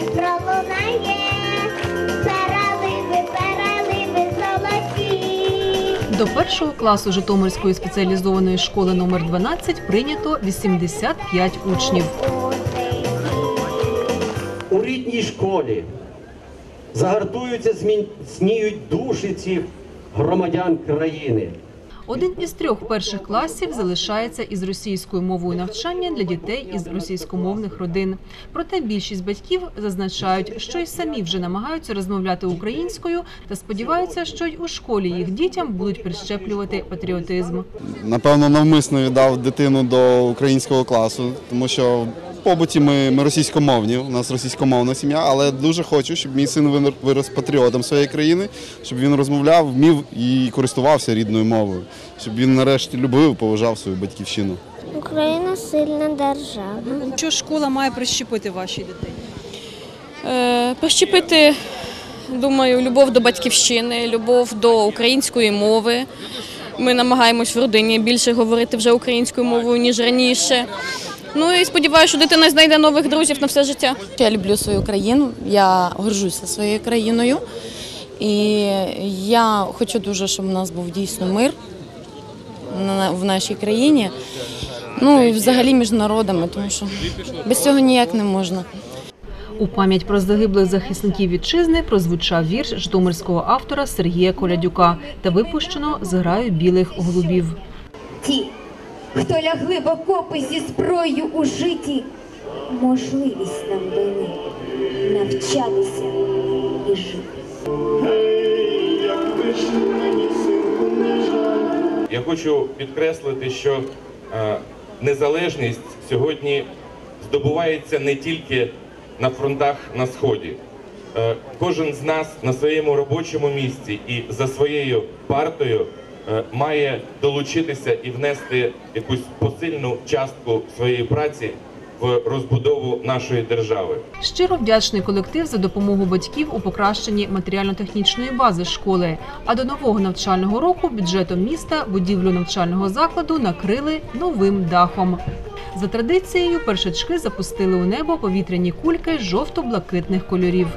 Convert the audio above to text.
пролунає. Переливи, переливи золоті. До першого класу Житомирської спеціалізованої школи номер 12 прийнято 85 учнів. у рідній школі загартуються, зміцніють душі цих громадян країни. Один із трьох перших класів залишається із російською мовою навчання для дітей із російськомовних родин. Проте більшість батьків зазначають, що й самі вже намагаються розмовляти українською та сподіваються, що й у школі їх дітям будуть прищеплювати патріотизм. Напевно, навмисно віддав дитину до українського класу, тому що побуті ми, ми російськомовні, у нас російськомовна сім'я, але дуже хочу, щоб мій син вирос патріотом своєї країни, щоб він розмовляв, вмів і користувався рідною мовою, щоб він нарешті любив, поважав свою батьківщину. Україна сильна держава. Що школа має прищепити вашій дитині? Е, Прищепити, думаю, любов до батьківщини, любов до української мови. Ми намагаємось в родині більше говорити вже українською мовою, ніж раніше. Ну і сподіваюся, що дитина знайде нових друзів на все життя. Я люблю свою країну, я горжуся своєю країною. І я хочу дуже, щоб у нас був дійсно мир в нашій країні. Ну і взагалі між народами, тому що без цього ніяк не можна. У пам'ять про загиблих захисників вітчизни прозвучав вірш житомирського автора Сергія Колядюка та випущено з граю білих голубів. Хто лягли в окопи зі зброєю у житті, можливість нам дали навчатися і жити. Я хочу підкреслити, що е, незалежність сьогодні здобувається не тільки на фронтах на сході. Е, Кожен з нас на своєму робочому місці і за своєю партою має долучитися і внести якусь посильну частку своєї праці в розбудову нашої держави. Щиро вдячний колектив за допомогу батьків у покращенні матеріально-технічної бази школи. А до нового навчального року бюджетом міста будівлю навчального закладу накрили новим дахом. За традицією, першачки запустили у небо повітряні кульки жовто-блакитних кольорів.